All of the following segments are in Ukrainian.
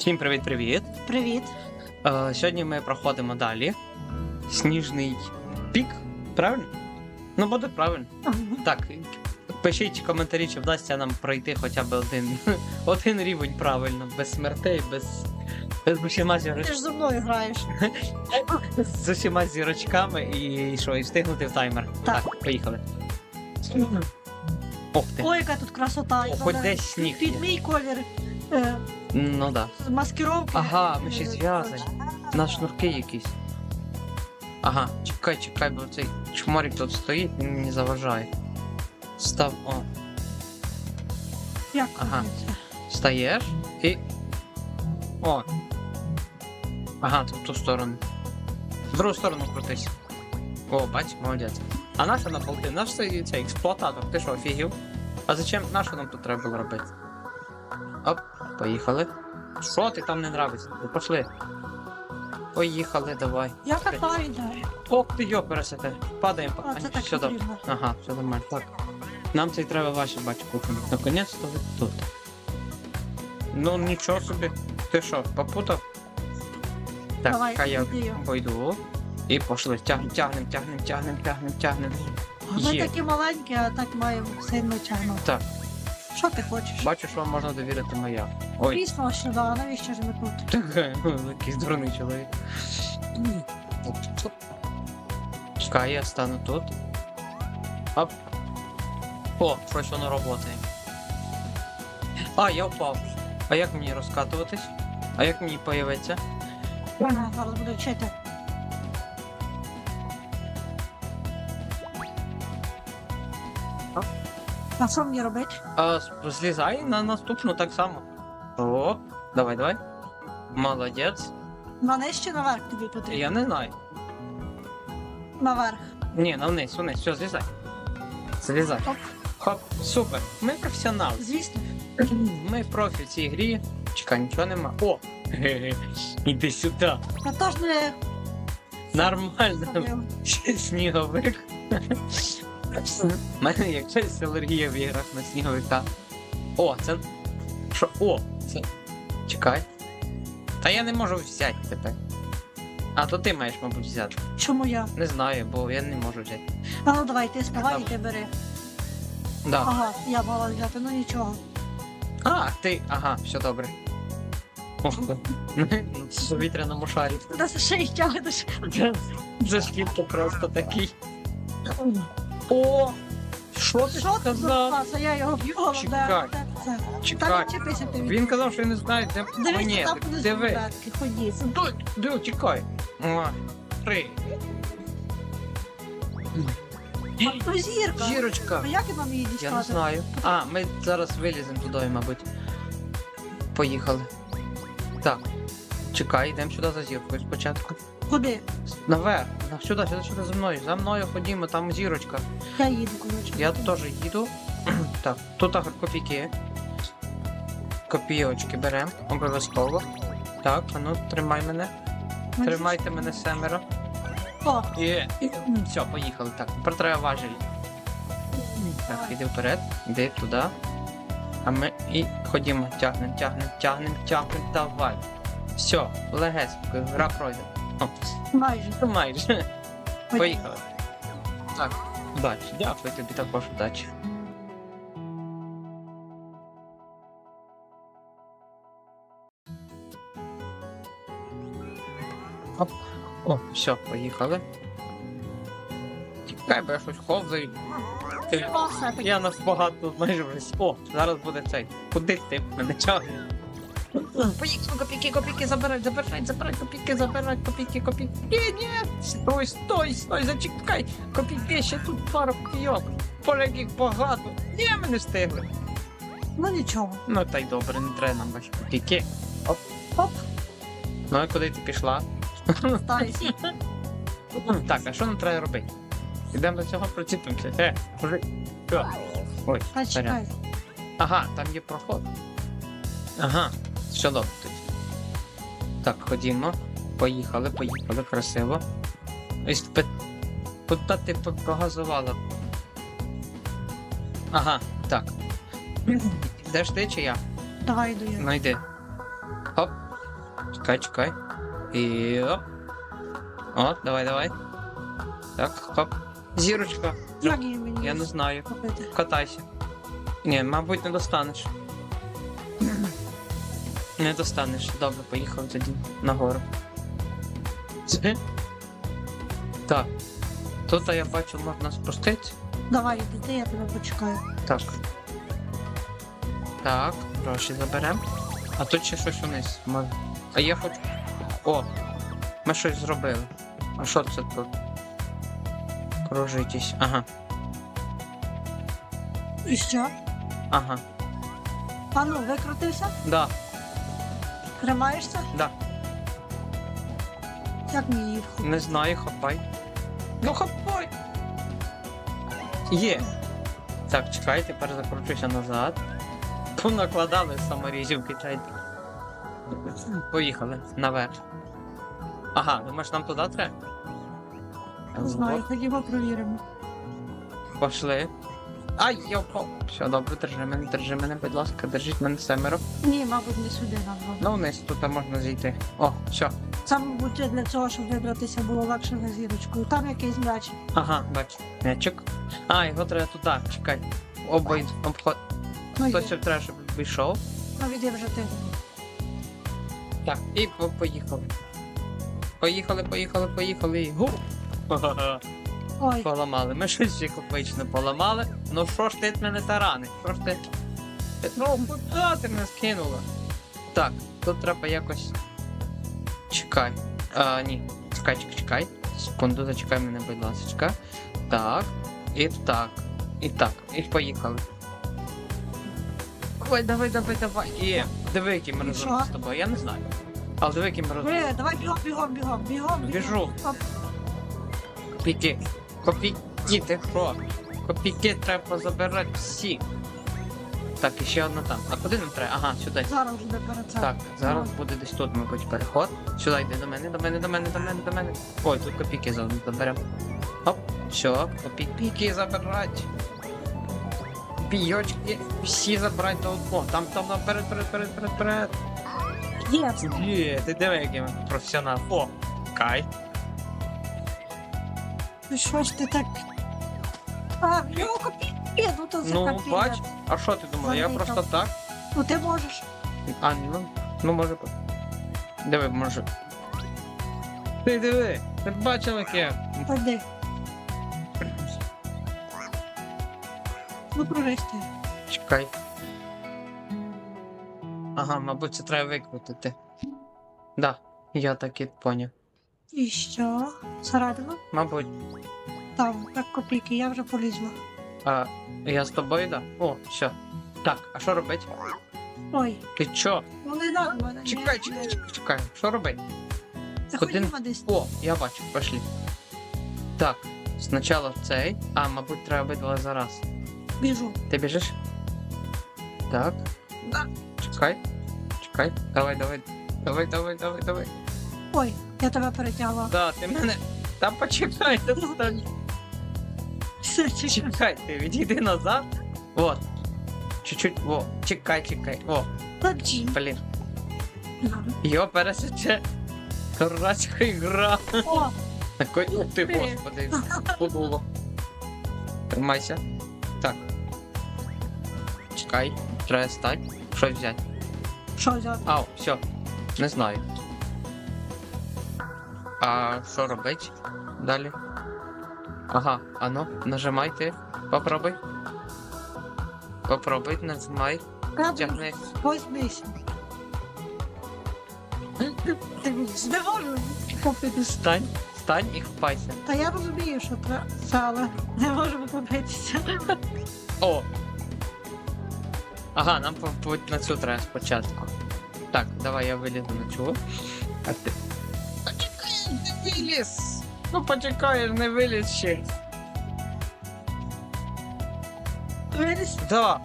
Всім привіт-привіт! Привіт. Е, сьогодні ми проходимо далі. Сніжний пік, правильно? Ну, буде правильно. Так, пишіть коментарі, чи вдасться нам пройти хоча б один, один рівень правильно, без смертей, без, без усіма, зірочками. Ти ж зі мною граєш. з усіма зірочками і що, і встигнути в таймер. Так. поїхали. Ох ти. Ой, яка тут красота. О, хоч десь сніг Під мій колір. Е, Ну да. маскировки. Ага, ми ще Е, зв'язані. На шнурки якісь. Ага, чекай, чекай, бо цей чморик тут стоїть, він мені заважає. Став. О, Як Ага. це? стаєш і. О. Ага, ти в ту сторону. В другу сторону крутись. О, бач, молодець. А наша на полки? Наш цей, цей експлуататор, ти що, офігів? А зачем нащо нам тут треба було робити? Поїхали. Що ти там не нравиться? Ну, Пошли. Поїхали, давай. Я катаю, да. Ох ти йо, пересете. Падаємо, А, падаємо. це так Все добре. потрібно. Ага, все нормально. Так. Нам цей треба ваші бачу кухню. Наконець-то ви тут. Ну нічого собі. Ти що, попутав? Так, Давай, хай я іди. пойду. І пошли. Тягнем, тягнем, тягнем, тягнем, тягнем, тягнем. Ми Є. такі маленькі, а так маємо сильно тягнути. Так. Що ти хочеш? Бачу, що вам можна довірити моя. Ой, ще да, навіщо ж ми тут? якийсь дурний чоловік. Чекай, я стану тут. Оп. О, щось воно працює. А, я впав. А як мені розкатуватись? А як мені появиться? Ага, зараз буду вчити. А що мені робити? А, злізай на наступну так само. О, давай, давай. Молодець. На низ чи наверх тобі потрібно? Я не знаю. Наверх. Ні, на вниз, вниз, все, злізай. Злізай. Оп. Хоп, супер. Ми професіонали. Звісно. Ми профі в цій грі. Чекай, нічого нема. О! Ге-ге. Іди сюди. Я теж не Нормально. сніговик. У мене якась алергія в іграх на сніговика. О, це. Що? О, це. Чекай. Та я не можу взяти тепер. А то ти маєш, мабуть, взяти. Чому я? Не знаю, бо я не можу взяти. А ну давай, ти співай і ти бери. Да. Ага, я мала взяти, ну нічого. А, ти. Ага, все добре. Ох, в повітряному шарі. Ти ще шиї тягнеш. Це шкільки просто такий. О! Що ти Що ти сказав? клас? Я його в'їхала, Чекай. де де. Чекай. Він казав, що я не знаю, де Дивись, монети. там внизу Диви. братки, ходіть. Тут, диви, чекай. О, Три. Ну зірка. Зірочка. А як я вам її Я не дістати? знаю. А, ми зараз виліземо туди, мабуть. Поїхали. Так. Чекай, йдемо сюди за зіркою спочатку. Куди? Наверх. На- Сюди, сюди, сюди за мною. За мною ходімо, там зірочка. Я їду, коротше. Я теж їду. так, тут так, копійки. Копійочки беремо, обов'язково. Так, а ну тримай мене. Ну, Тримайте мене семеро. О, і все, поїхали. Так, тепер треба важелі. Так, іди вперед, іди туди. А ми і ходімо, тягнем, тягнем, тягнем, тягнем, давай. Все, легесенько, гра пройде. О, майже. майже. Поїхали. Так, удачі. Дякую тобі також удачі. Оп. О, все, поїхали. Чекай, бо я щось ховзаю. Я нас багато майже вже. с- О, зараз буде цей. Куди ти мене тягне? Поїхали, копійки, копійки, забирай, забирай, забирай, копійки, забирай, копійки, копійки. Ні, ні, стой, стой, стой, зачекай. Копійки, ще тут пару копійок. Боже, яких багато. Ні, ми не встигли. Ну нічого. Ну та й добре, не треба нам ваші копійки. Оп, оп. Ну і куди ти пішла? стаюся. Так, а що нам треба робити? Ідемо до цього проціпимося. Е. Що? Ой, Та чекай. Ага, там є проход. Ага, добре. Так, ходімо. Поїхали, поїхали, красиво. Ось пи- ти по- погазувала? Ага, так. Де ж ти чи я? Давай йду я. Ну йди. Хоп, Чекай, чекай. І оп. О, давай, давай. Так, хоп. Зірочка. Як її Я не знаю. Катайся. Ні, мабуть, не достанеш. Не достанеш. Добре, поїхав тоді нагору. Це? Так. Тут я бачу, можна спуститися. Давай, іди, я тебе почекаю. Так. Так, гроші заберемо. А тут ще щось униз. може. А я хочу. О! Ми щось зробили. А що це тут? Кружитесь. Ага. І що? Ага. А ну, викрутився? Да, Тримаєшся? да. Як мені їх? Не знаю, хапай. Ну хапай! Є. Так, чекай, тепер закручуся назад. Понакладали саморізівки чайки. Поїхали наверх. Ага, думаєш, нам туди треба? Не знаю, ходімо провіримо. Пошли. Ай, я впав. Все, добре, держи мене, держи мене, будь ласка, держіть мене семеро. Ні, мабуть, не сюди нам. треба. Ну вниз тут можна зійти. О, все. Це, мабуть, для цього, щоб вибратися, було легше за зірочкою. Там якийсь м'яч. Ага, бачу. М'ячик. А, його треба туди, чекай. Обой обход. Ну. Хтось ще треба, щоб вийшов. Ну, віди вже ти. Так, і по- поїхали. Поїхали, поїхали, поїхали. Гу! Ха-ха-ха. Ой, Поламали. Ми щось всіх обично поламали. Ну що ж ти мене тарани? Що ж ти. Ну, куди ти мене скинула? Так, тут треба якось. Чекай. А, ні. Чекай, чекай, чекай. Секунду, зачекай мене, будь ласка. Так. І так. І так. І поїхали. Ой, давай, давай, давай. І диви, який ми з тобою. Я не знаю. Але диви, який ми розробимо. давай бігом, бігом, бігом, бігом. Біжу. Оп. Копійки. Копійки, ти що? Копійки треба забирати всі. Так, і ще одна там. А куди нам треба? Ага, сюди. Зараз буде перед. Так, зараз буде десь тут, мабуть, переход. Сюди йди до мене, до мене, до мене, до мене, до мене. Ой, тут копійки заодно заберемо. Оп, все, копійки забирать. Копійочки всі забрати до одного. Там, там, там, перед, перед, перед, перед, перед. Є. Є, ти диви, який ми професіонал. О, кай. Ну що ж ти так? А, його копійки, ну то це Ну, бач. А що ти думала? Я просто так. Ну ти можеш. А, ну, ну може. Диви, може. Ти диви, ти бачив, яке? Ходи. Ну, прористи. Чекай. Ага, мабуть, це треба викрутити. Да, я так і поняв. І що? Всередину? Мабуть. Там, так копійки, я вже полізла. А я з тобою, да? О, все. Так, а що робити? Ой, Ти чо? не надо мене. Чекай, чекай, чекай, чекай. Що робити? Та Куди? десь. О, я бачу, пошли. Так, спочатку цей, а, мабуть, треба обидва зараз. Біжу. Ти біжиш? Так. Да. Чекай. Чекай. Давай, давай. Давай, давай, давай, давай. Ой, я тебе перетягла. Да, ти мене. Та почекай, та стань. Все, чекай. Чекай, ти відійди назад. Вот. Чуть-чуть. Во. Чекай, чекай. О, Тоді. блін. Його пересече. Дурацька ігра. О, Такой, ух ти, Привіт. господи, подуло. Тримайся. Так. Чекай, треба стати. Щось взяти. що взяти? Ау, все. Не знаю. А що робить? Далі? Ага, а ну, нажимай ти. Попробуй. Попробуй, нажимай. Тягни. Возьмись. Не можу купити. Стань, стань і хпайся. Та я розумію, що але не можемо побитися. О! Ага, нам по- на цю треба спочатку. Так, давай я вилізу на цю. А ти. Виліз! Ну почекаєш, не виліз ще. Виліз. Да.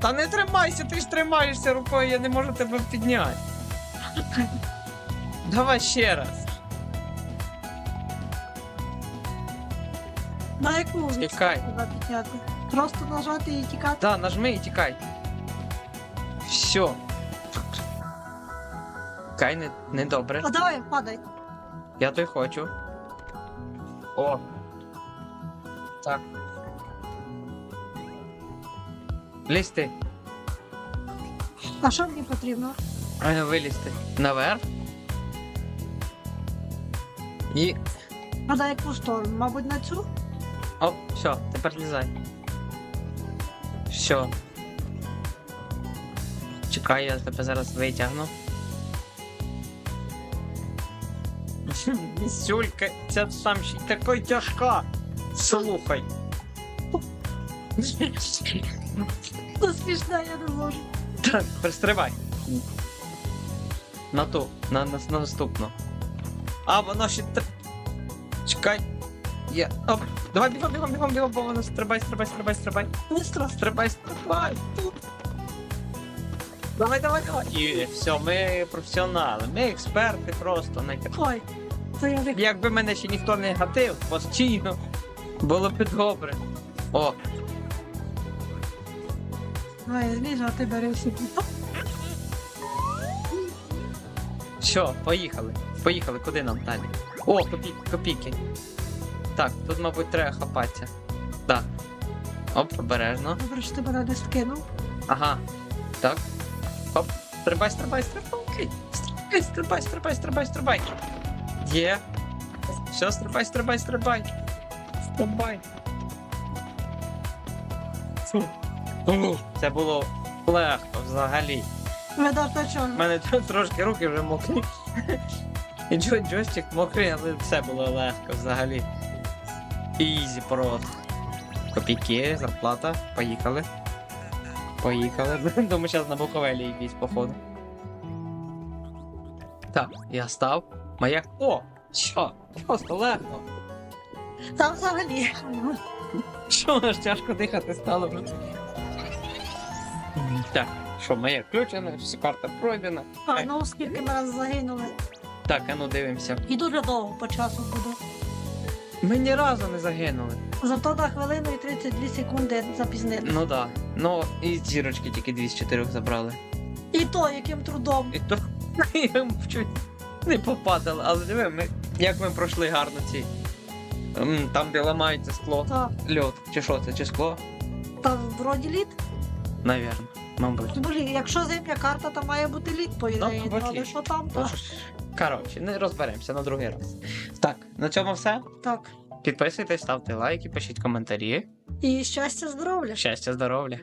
Та не тримайся, ти ж тримаєшся рукою, я не можу тебе підняти. Давай ще раз. На яку Тікай. треба підняти? Просто нажати і тікати. Да, нажми і тікай. Все. Кай не, не добре. А давай, падай. Я то й хочу. О. Так. Лізь ти. А що мені потрібно? А, Вилізти. Наверх. І. А на яку сторону? Мабуть, на цю? О, все, тепер лізай. Все. Чекай, я тебе зараз витягну. Місюлька, ця сам ще й такой тяжка. Слухай. Смішно, я не можу. Так, пристривай. На ту, на, на, на наступну. А, воно ще тр... Чекай. Я. Оп. Давай бігом, бігом, бігом, бігом, бо воно стрибай, стрибай, стрибай, стрибай. Быстро. Стрибай, стрибай. Тут. Давай, давай, давай. І все, ми професіонали, ми експерти просто найкр... Ой, я Якби мене ще ніхто не гатив постійно, було б добре. О, Ой, злізу, а ти бери всі. Все, поїхали. Поїхали, куди нам далі? О, копійки, копійки. Так, тут, мабуть, треба хапатися. Так. Оп, обережно. Добре, що ти мене не скинув. Ага. Так. Оп. Стрибай, стрибай, стрибай. Стрибай, стрибай, стрибай, стрибай, стрибай. Є. Все, стрибай, стрибай, стрибай. Стрибай. Фу. Фу. Це було легко взагалі. То У мене трошки руки вже мокрі. І джо, джойстик мокрий, але все було легко взагалі. Ізі просто. Копійки, зарплата. Поїхали. Поїхали. Думаю, зараз на Буковелі якісь походу. Так, я став. Моя. О! Що? Просто легко. Там взагалі. Що аж тяжко дихати стало вже. Так, що моє включено, всі карта пройдена. А, ну скільки ми раз загинули. Так, а ну дивимося. І дуже довго по часу буду. Ми ні разу не загинули. Зато на хвилину і 32 секунди запізнили. Ну да. Ну і зірочки тільки дві з чотирьох забрали. І то, яким трудом. І то я чуть не попадали, але диви, ми, як ми пройшли гарно ці. Там, де ламається скло. Так, Льот. Чи що це? Чи скло? там вроді лід. Навірно. Мабуть. Блін, якщо зимня карта, то має бути лід, по ідеї. мабуть, але що там, Ну, то Коротше, не розберемося на другий раз. Так, на цьому все. так. Підписуйтесь, ставте лайки, пишіть коментарі. І щастя, здоров'я. Щастя, здоров'я.